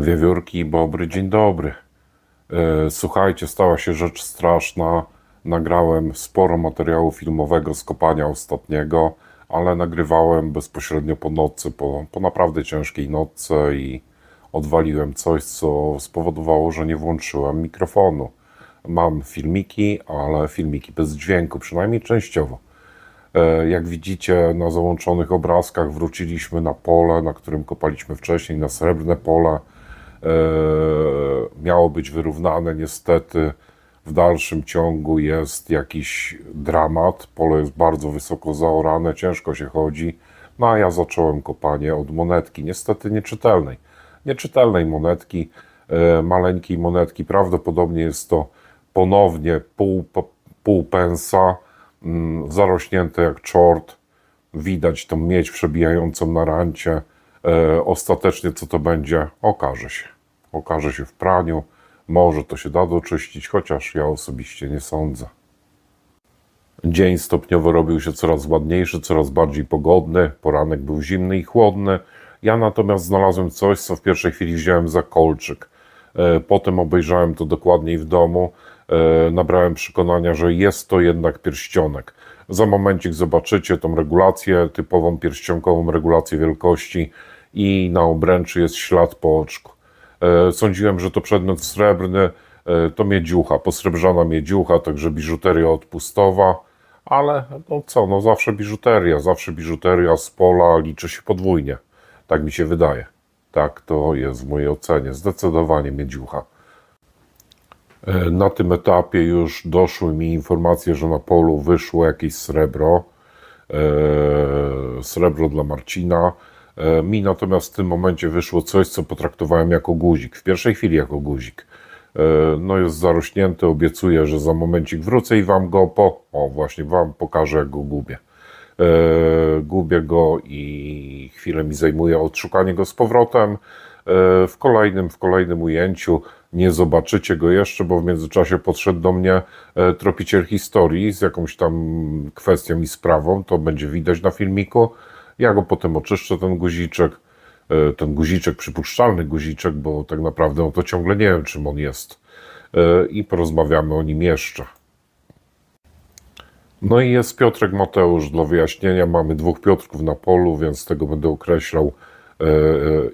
Wiewiórki i Bobry, dzień dobry. E, Słuchajcie, stała się rzecz straszna. Nagrałem sporo materiału filmowego z kopania ostatniego, ale nagrywałem bezpośrednio po nocy, po, po naprawdę ciężkiej nocce i odwaliłem coś, co spowodowało, że nie włączyłem mikrofonu. Mam filmiki, ale filmiki bez dźwięku, przynajmniej częściowo. E, Jak widzicie na załączonych obrazkach wróciliśmy na pole, na którym kopaliśmy wcześniej, na srebrne pole. E, Miało być wyrównane, niestety w dalszym ciągu jest jakiś dramat. Pole jest bardzo wysoko zaorane, ciężko się chodzi. No a ja zacząłem kopanie od monetki, niestety nieczytelnej. Nieczytelnej monetki, e, maleńkiej monetki. Prawdopodobnie jest to ponownie pół, pół pensa, mm, zarośnięte jak czort. Widać tą miedź przebijającą na rancie. E, ostatecznie co to będzie, okaże się. Okaże się w praniu. Może to się da doczyścić, chociaż ja osobiście nie sądzę. Dzień stopniowo robił się coraz ładniejszy, coraz bardziej pogodny. Poranek był zimny i chłodny. Ja natomiast znalazłem coś, co w pierwszej chwili wziąłem za kolczyk. E, Potem obejrzałem to dokładniej w domu. E, Nabrałem przekonania, że jest to jednak pierścionek. Za momencik zobaczycie tą regulację, typową pierścionkową regulację wielkości i na obręczy jest ślad po oczku. E, Sądziłem, że to przedmiot srebrny, e, to miedziucha, posrebrzana miedziucha, także biżuteria odpustowa, ale no co, no zawsze biżuteria, zawsze biżuteria z pola liczy się podwójnie. Tak mi się wydaje. Tak to jest w mojej ocenie, zdecydowanie miedziucha. E, Na tym etapie już doszły mi informacje, że na polu wyszło jakieś srebro, srebro dla Marcina. E, Mi natomiast w tym momencie wyszło coś, co potraktowałem jako guzik, w pierwszej chwili jako guzik. E, No jest zarośnięty, obiecuję, że za momencik wrócę i wam go po, o właśnie wam pokażę jak go gubię. E, Gubię go i chwilę mi zajmuje odszukanie go z powrotem. W kolejnym, w kolejnym ujęciu nie zobaczycie go jeszcze, bo w międzyczasie podszedł do mnie tropiciel historii z jakąś tam kwestią i sprawą. To będzie widać na filmiku. Ja go potem oczyszczę, ten guziczek. E, Ten guziczek, przypuszczalny guziczek, bo tak naprawdę no to ciągle nie wiem, czym on jest. E, I porozmawiamy o nim jeszcze. No i jest Piotrek Mateusz. Dla wyjaśnienia mamy dwóch Piotrków na polu, więc tego będę określał e,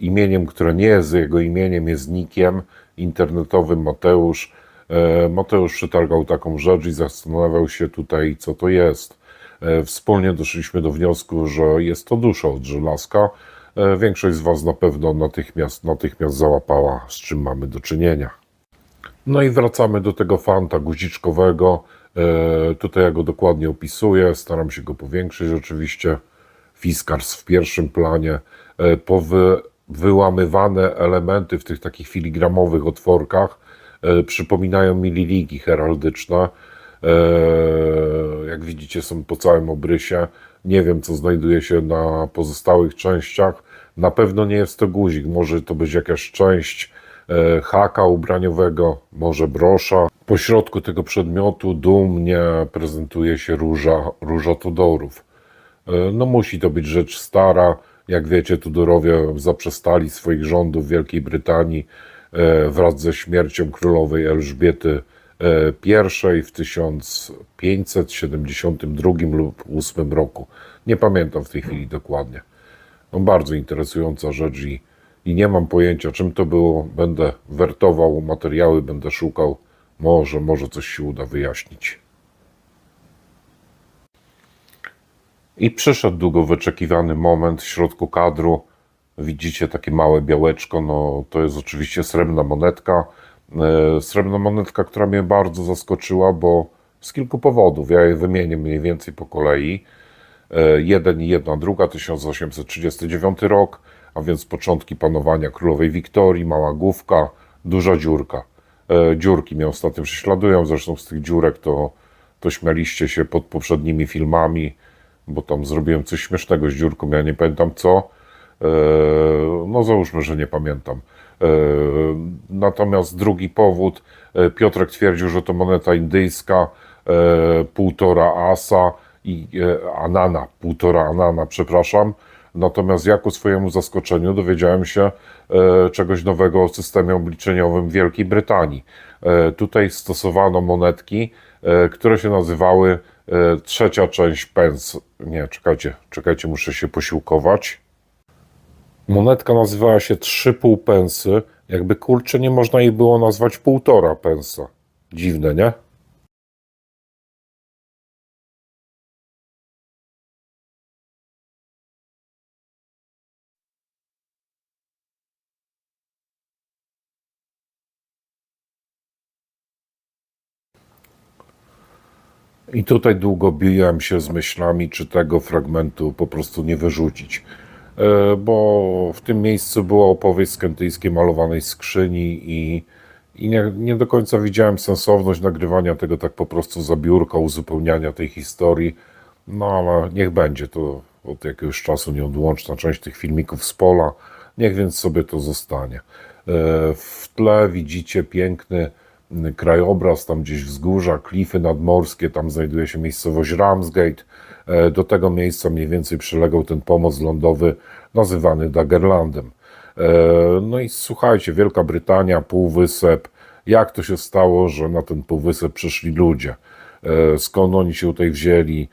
imieniem, które nie jest jego imieniem, jest nikiem internetowym Mateusz. Mateusz przetargał taką rzecz i zastanawiał się tutaj, co to jest. E, Wspólnie doszliśmy do wniosku, że jest to dusza od żelazka. E, Większość z Was na pewno natychmiast, natychmiast załapała, z czym mamy do czynienia. No i wracamy do tego fanta guziczkowego. E, tutaj ja go dokładnie opisuję, staram się go powiększyć oczywiście. Fiskars w pierwszym planie. E, powy, wyłamywane elementy w tych takich filigramowych otworkach przypominają mi liliki heraldyczne. Jak widzicie są po całym obrysie. Nie wiem co znajduje się na pozostałych częściach. Na pewno nie jest to guzik, może to być jakaś część e, haka ubraniowego, może brosza. Po środku tego przedmiotu dumnie prezentuje się róża, róża Tudorów. E, No musi to być rzecz stara. Jak wiecie, Tudorowie zaprzestali swoich rządów w Wielkiej Brytanii e, wraz ze śmiercią królowej Elżbiety I w 1572 lub 8 roku. Nie pamiętam w tej chwili dokładnie. No, bardzo interesująca rzecz i, i nie mam pojęcia, czym to było. Będę wertował materiały, będę szukał. Może, może coś się uda wyjaśnić. I przyszedł długo wyczekiwany moment w środku kadru. Widzicie takie małe białeczko, no to jest oczywiście srebrna monetka. E, Srebrna monetka, która mnie bardzo zaskoczyła, bo z kilku powodów. Ja je wymienię mniej więcej po kolei. E, Jeden i jedna druga, 1839 rok, a więc początki panowania królowej Wiktorii, mała główka, duża dziurka. E, Dziurki mnie ostatnio prześladują, zresztą z tych dziurek to, to śmialiście się pod poprzednimi filmami, bo tam zrobiłem coś śmiesznego z dziurką, ja nie pamiętam co. No załóżmy, że nie pamiętam. E, Natomiast drugi powód, e, Piotrek twierdził, że to moneta indyjska, e, półtora asa i anana, półtora anana, przepraszam. Natomiast ja ku swojemu zaskoczeniu dowiedziałem się czegoś nowego o systemie obliczeniowym Wielkiej Brytanii. Tutaj stosowano monetki, które się nazywały trzecia część pence. Nie, czekajcie, czekajcie, muszę się posiłkować. Monetka nazywała się 3,5 pensy. Jakby kurczę, nie można jej było nazwać półtora pensa. Dziwne, nie? I tutaj długo biłem się z myślami, czy tego fragmentu po prostu nie wyrzucić. E, Bo w tym miejscu była opowieść z kentyjskiej malowanej skrzyni i, i nie, nie do końca widziałem sensowność nagrywania tego tak po prostu za biurko, uzupełniania tej historii. No ale niech będzie to od jakiegoś czasu nieodłączna część tych filmików z pola. Niech więc sobie to zostanie. E, W tle widzicie piękny krajobraz, tam gdzieś wzgórza, klify nadmorskie, tam znajduje się miejscowość Ramsgate. E, Do tego miejsca mniej więcej przylegał ten pomost lądowy nazywany Daggerlandem. E, No i słuchajcie, Wielka Brytania, Półwysep. Jak to się stało, że na ten Półwysep przyszli ludzie? E, Skąd oni się tutaj wzięli?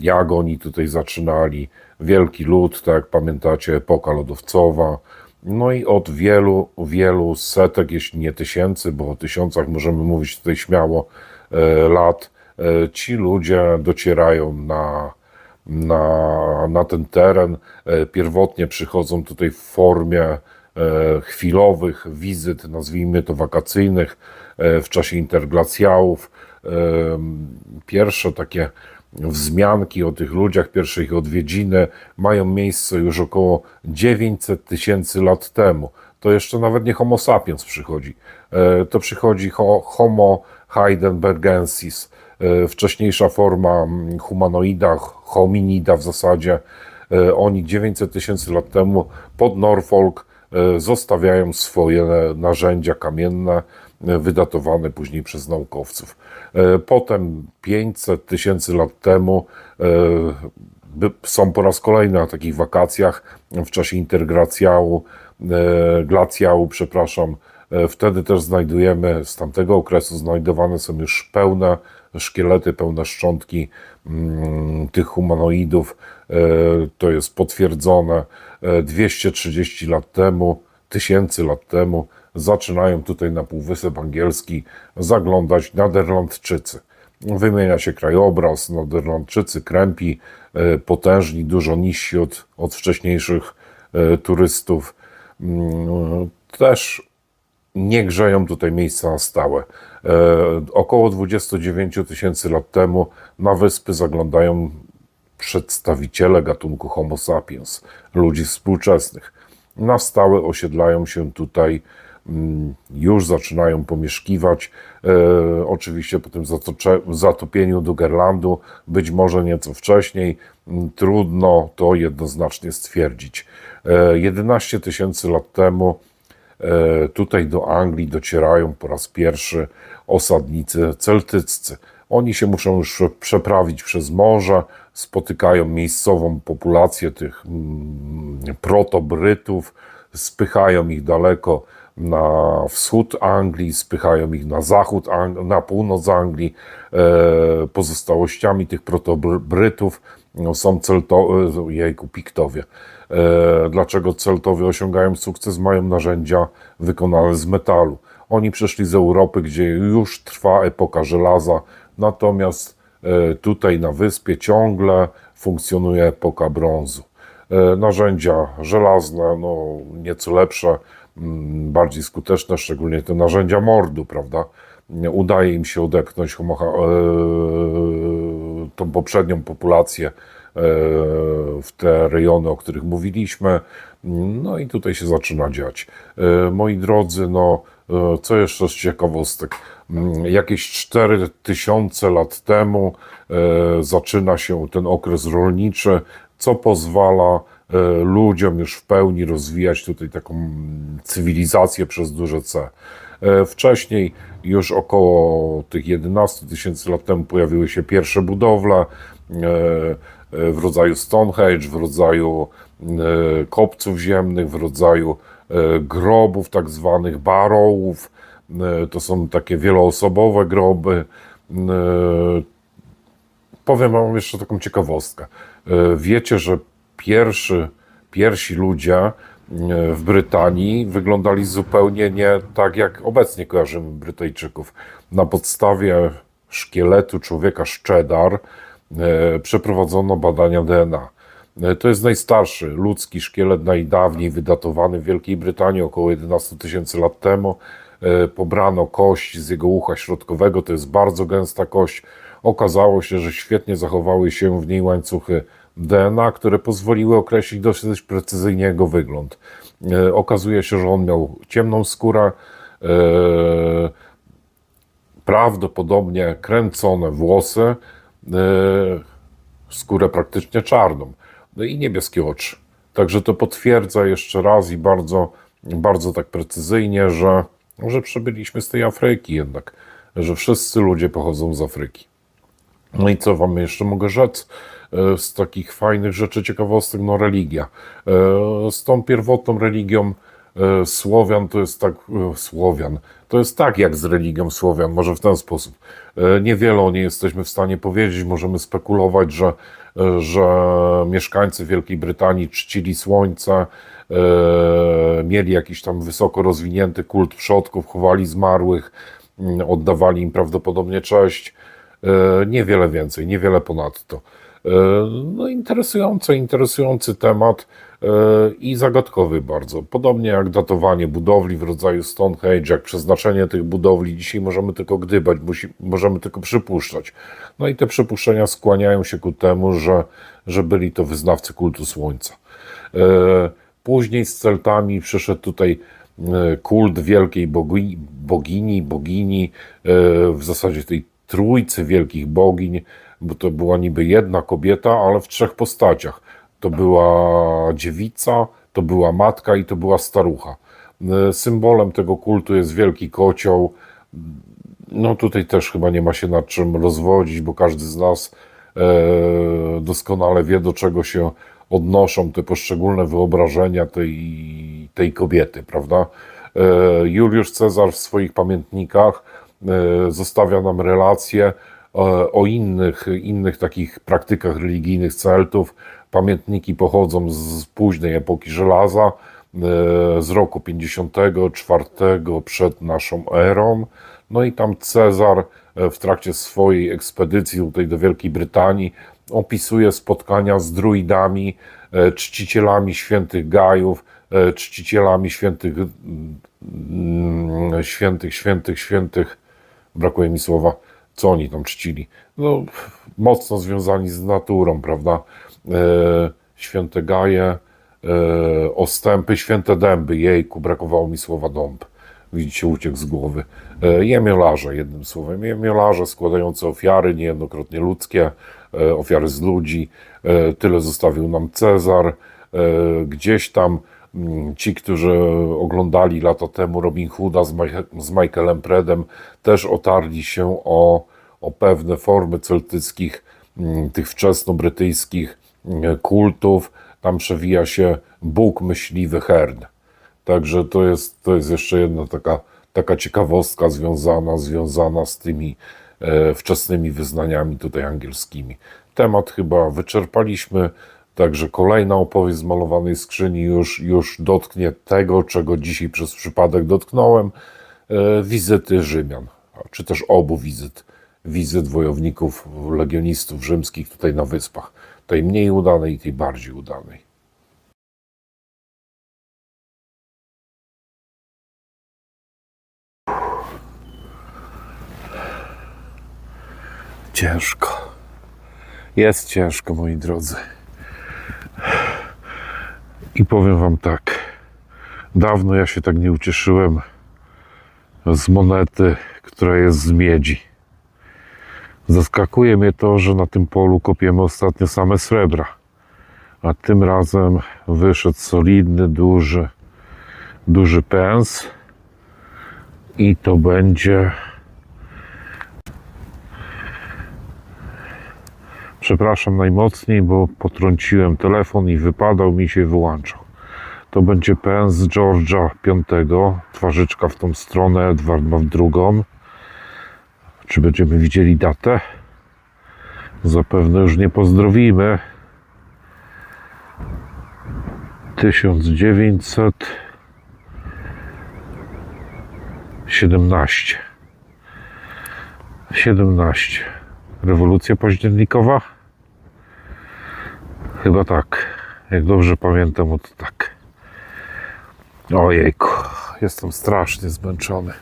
Jak oni tutaj zaczynali? Wielki lud, tak jak pamiętacie, epoka lodowcowa. No i od wielu, wielu setek, jeśli nie tysięcy, bo o tysiącach możemy mówić tutaj śmiało, e, lat, e, ci ludzie docierają na, na, na ten teren. E, Pierwotnie przychodzą tutaj w formie chwilowych wizyt, nazwijmy to wakacyjnych, w czasie interglacjałów. Pierwsze takie wzmianki o tych ludziach, pierwsze ich odwiedziny mają miejsce już około 900 tysięcy lat temu. To jeszcze nawet nie Homo sapiens przychodzi. E, To przychodzi ho- Homo heidelbergensis, e, wcześniejsza forma humanoida, hominida w zasadzie. E, Oni 900 tysięcy lat temu pod Norfolk zostawiają swoje narzędzia kamienne, wydatowane później przez naukowców. E, Potem 500 tysięcy lat temu e, są po raz kolejny na takich wakacjach w czasie intergracjału, e, glacjału, przepraszam. Wtedy też znajdujemy, z tamtego okresu znajdowane są już pełne szkielety, pełne szczątki mm, tych humanoidów. To jest potwierdzone. E, 230 lat temu, tysięcy lat temu zaczynają tutaj na Półwysep Angielski zaglądać Naderlandczycy. Wymienia się krajobraz, Naderlandczycy krępi, e, potężni, dużo niżsi od, od wcześniejszych e, turystów. Mm, Też nie grzeją tutaj miejsca na stałe. E, około 29 tysięcy lat temu na wyspy zaglądają przedstawiciele gatunku Homo sapiens, ludzi współczesnych. Na stałe osiedlają się tutaj, już zaczynają pomieszkiwać. E, oczywiście po tym zatopieniu Dugerlandu, być może nieco wcześniej, mm, trudno to jednoznacznie stwierdzić. E, 11 tysięcy lat temu E, Tutaj do Anglii docierają po raz pierwszy osadnicy celtyccy. Oni się muszą już przeprawić przez morze, spotykają miejscową populację tych mm, protobrytów, spychają ich daleko na wschód Anglii, spychają ich na zachód, na północ Anglii. E, Pozostałościami tych protobrytów no, są celto, e, jejku, Piktowie. E, Dlaczego Celtowie osiągają sukces? Mają narzędzia wykonane z metalu. Oni przyszli z Europy, gdzie już trwa epoka żelaza, natomiast e, tutaj na wyspie ciągle funkcjonuje epoka brązu. Narzędzia żelazne, no nieco lepsze, bardziej skuteczne, szczególnie te narzędzia mordu, prawda? Udaje im się odepchnąć e, tą poprzednią populację e, w te rejony, o których mówiliśmy. No i tutaj się zaczyna dziać. E, Moi drodzy, no co jeszcze z ciekawostek? Mm, Jakieś 4000 lat temu zaczyna się ten okres rolniczy, co pozwala ludziom już w pełni rozwijać tutaj taką cywilizację przez duże C. E, Wcześniej, już około tych 11 tysięcy lat temu, pojawiły się pierwsze budowle. E, e, w rodzaju Stonehenge, w rodzaju e, kopców ziemnych, w rodzaju e, grobów, tak zwanych barrołów. E, To są takie wieloosobowe groby. E, Powiem Wam jeszcze taką ciekawostkę. E, Wiecie, że pierwszy, pierwsi ludzie e, w Brytanii wyglądali zupełnie nie tak, jak obecnie kojarzymy Brytyjczyków. Na podstawie szkieletu człowieka Szczedar e, przeprowadzono badania DNA. E, To jest najstarszy ludzki szkielet, najdawniej wydatowany w Wielkiej Brytanii, około 11 tysięcy lat temu. Pobrano kość z jego ucha środkowego, to jest bardzo gęsta kość. Okazało się, że świetnie zachowały się w niej łańcuchy DNA, które pozwoliły określić dosyć precyzyjnie jego wygląd. E, Okazuje się, że on miał ciemną skórę, e, prawdopodobnie kręcone włosy, e, skórę praktycznie czarną, no i niebieskie oczy. Także to potwierdza jeszcze raz i bardzo, bardzo tak precyzyjnie, że, że przybyliśmy z tej Afryki jednak, że wszyscy ludzie pochodzą z Afryki. No i co wam jeszcze mogę rzec e, z takich fajnych rzeczy, ciekawostek? No religia. E, Z tą pierwotną religią e, Słowian to jest tak, Słowian, to jest tak jak z religią Słowian, może w ten sposób. Niewiele o niej jesteśmy w stanie powiedzieć, możemy spekulować, że, że mieszkańcy Wielkiej Brytanii czcili słońce, mieli jakiś tam wysoko rozwinięty kult przodków, chowali zmarłych, mm, oddawali im prawdopodobnie cześć. E, Niewiele więcej, niewiele ponadto. E, No, interesujący, interesujący temat e, i zagadkowy bardzo. Podobnie jak datowanie budowli w rodzaju Stonehenge, jak przeznaczenie tych budowli. Dzisiaj możemy tylko gdybać, musi, możemy tylko przypuszczać. No i te przypuszczenia skłaniają się ku temu, że, że byli to wyznawcy kultu słońca. Później z Celtami przyszedł tutaj kult wielkiej bogini, bogini, bogini w zasadzie tej trójcy wielkich bogiń, bo to była niby jedna kobieta, ale w trzech postaciach. To była dziewica, to była matka i to była starucha. E, Symbolem tego kultu jest wielki kocioł. No tutaj też chyba nie ma się nad czym rozwodzić, bo każdy z nas e, doskonale wie, do czego się odnoszą te poszczególne wyobrażenia tej, tej kobiety, prawda? E, Juliusz Cezar w swoich pamiętnikach zostawia nam relacje e, o innych, innych takich praktykach religijnych Celtów. Pamiętniki pochodzą z późnej epoki żelaza, e, z roku 54 przed naszą erą. No i tam Cezar e, w trakcie swojej ekspedycji tutaj do Wielkiej Brytanii opisuje spotkania z druidami, e, czcicielami świętych Gajów, e, czcicielami świętych, mm, świętych, świętych, świętych, brakuje mi słowa, co oni tam czcili. No, mocno związani z naturą, prawda? E, Święte Gaje, e, ostępy, święte dęby, jejku, brakowało mi słowa dąb. Widzicie, uciekł z głowy. E, Jemiolarze, jednym słowem. Jemiolarze składające ofiary, niejednokrotnie ludzkie, ofiary z ludzi. Tyle zostawił nam Cezar. Gdzieś tam ci, którzy oglądali lata temu Robin Hooda z, Mike- z Michaelem Predem, też otarli się o, o pewne formy celtyckich, mm, tych wczesnobrytyjskich mm, kultów. Tam przewija się Bóg myśliwy Hern. Także to jest, to jest jeszcze jedna taka, taka ciekawostka związana, związana z tymi e, wczesnymi wyznaniami tutaj angielskimi. Temat chyba wyczerpaliśmy, także kolejna opowieść z malowanej skrzyni już, już dotknie tego, czego dzisiaj przez przypadek dotknąłem, e, wizyty Rzymian, czy też obu wizyt, wizyt wojowników, legionistów rzymskich tutaj na wyspach, tej mniej udanej i tej bardziej udanej. Ciężko. Jest ciężko, moi drodzy. I powiem Wam tak. Dawno ja się tak nie ucieszyłem z monety, która jest z miedzi. Zaskakuje mnie to, że na tym polu kopiemy ostatnio same srebra. A tym razem wyszedł solidny, duży, duży pens. I to będzie Przepraszam najmocniej, bo potrąciłem telefon i wypadał mi się wyłączał. To będzie PN z Georgia 5. Twarzyczka w tą stronę, Edward ma w drugą. Czy będziemy widzieli datę? Zapewne już nie pozdrowimy. 1917. 17. Rewolucja październikowa? Chyba tak. Jak dobrze pamiętam, to tak. Ojejku, jestem strasznie zmęczony.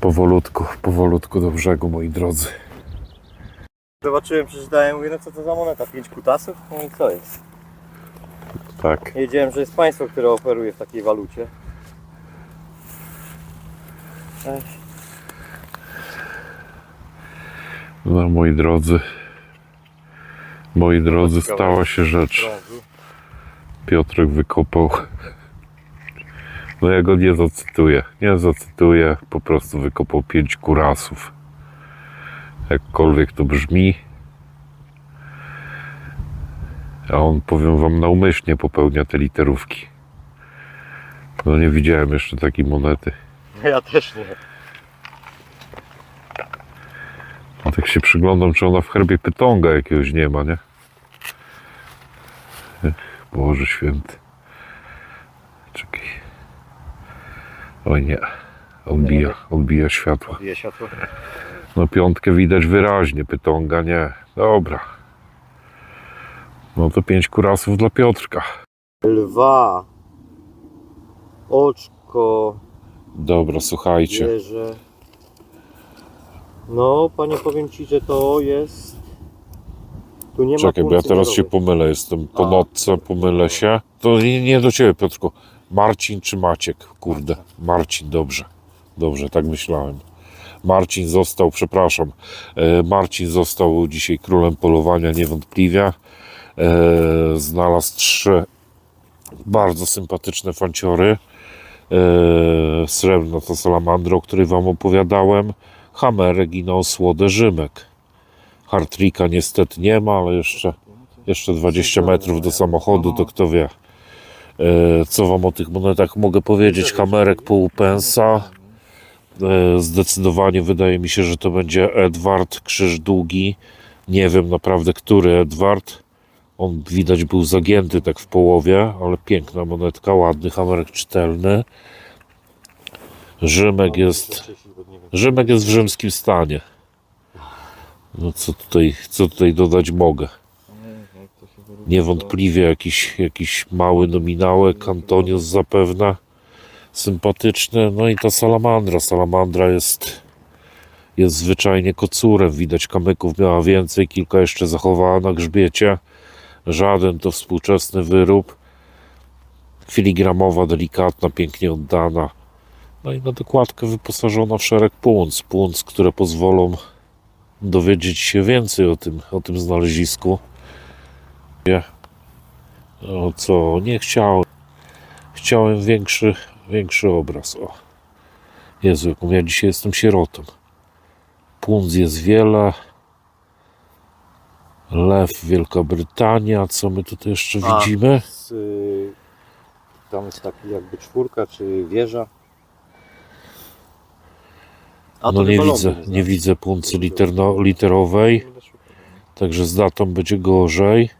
Powolutku, powolutku do brzegu, moi drodzy. Zobaczyłem, przeczytałem, mówię, no co to za moneta? 5 kutasów? No i co jest? Tak. Wiedziałem, że jest państwo, które operuje w takiej walucie. Ech, No, moi drodzy. Moi drodzy, stała się rzecz. Piotrek wykopał. No ja go nie zacytuję. Nie zacytuję. Po prostu wykopał pięć kurasów. Jakkolwiek to brzmi. A on, powiem wam, naumyślnie popełnia te literówki. No nie widziałem jeszcze takiej monety. Ja też nie. No tak się przyglądam, czy ona w herbie pytonga jakiegoś nie ma, nie? Ech, Boże święty. Czekaj. Oj nie. Odbija, odbija światło. Bije światło. No piątkę widać wyraźnie, pytonga nie. Dobra. No to pięć kurasów dla Piotrka. Lwa. Oczko. Dobra, słuchajcie. Wieże. No, panie, powiem ci, że to jest... Tu nie ma Czekaj, bo ja teraz się pomylę. Jestem po A. nocce, pomylę się. To nie, nie do ciebie, Piotrku. Marcin czy Maciek? Kurde, Marcin, dobrze. Dobrze, tak myślałem. Marcin został, przepraszam, e, Marcin został dzisiaj królem polowania niewątpliwie. E, Znalazł trzy bardzo sympatyczne fanciory. E, Srebrna to salamandra, o której wam opowiadałem. Hamerek i na osłodę Rzymek. Hartrika niestety nie ma, ale jeszcze, jeszcze 20 metrów do samochodu, to kto wie. E, Co wam o tych monetach mogę powiedzieć? Hamerek pół pensa. E, Zdecydowanie wydaje mi się, że to będzie Edward, krzyż długi. Nie wiem naprawdę, który Edward. On widać był zagięty tak w połowie, ale piękna monetka, ładny hamerek czytelny. Rzymek jest, Rzymek jest w rzymskim stanie. No co tutaj, co tutaj dodać mogę? Niewątpliwie jakiś, jakiś mały nominałek, Antonius zapewne sympatyczny. No i ta salamandra. Salamandra jest, jest zwyczajnie kocurem. Widać kamyków miała więcej, kilka jeszcze zachowała na grzbiecie. Żaden to współczesny wyrób. Filigramowa, delikatna, pięknie oddana. No i na dokładkę wyposażona w szereg punc. Punc, które pozwolą dowiedzieć się więcej o tym, o tym znalezisku. Nie. O co? Nie chciałem. Chciałem większy, większy obraz. O. Jezu, jaką ja dzisiaj jestem sierotą. Punc jest wiele. Lew, Wielka Brytania. Co my tutaj jeszcze A. widzimy? Z, tam jest taki jakby czwórka, czy wieża. A No nie widzę, nie znaczy. widzę puncy literno, literowej. Także z datą będzie gorzej.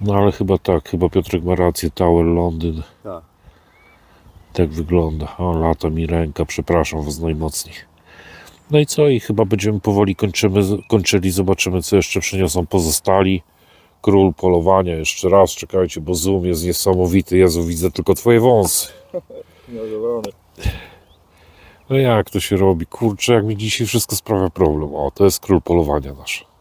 No ale chyba tak, chyba Piotrek ma rację, Tower Londyn. Tak. Tak wygląda. O, lata mi ręka, przepraszam was najmocniej. No i co? I chyba będziemy powoli kończymy, kończyli. Zobaczymy, co jeszcze przyniosą pozostali. Król polowania, jeszcze raz, czekajcie, bo zoom jest niesamowity. Jezu, widzę tylko twoje wąsy. Zadowolony. No jak to się robi? Kurczę, jak mi dzisiaj wszystko sprawia problem. O, to jest król polowania nasz.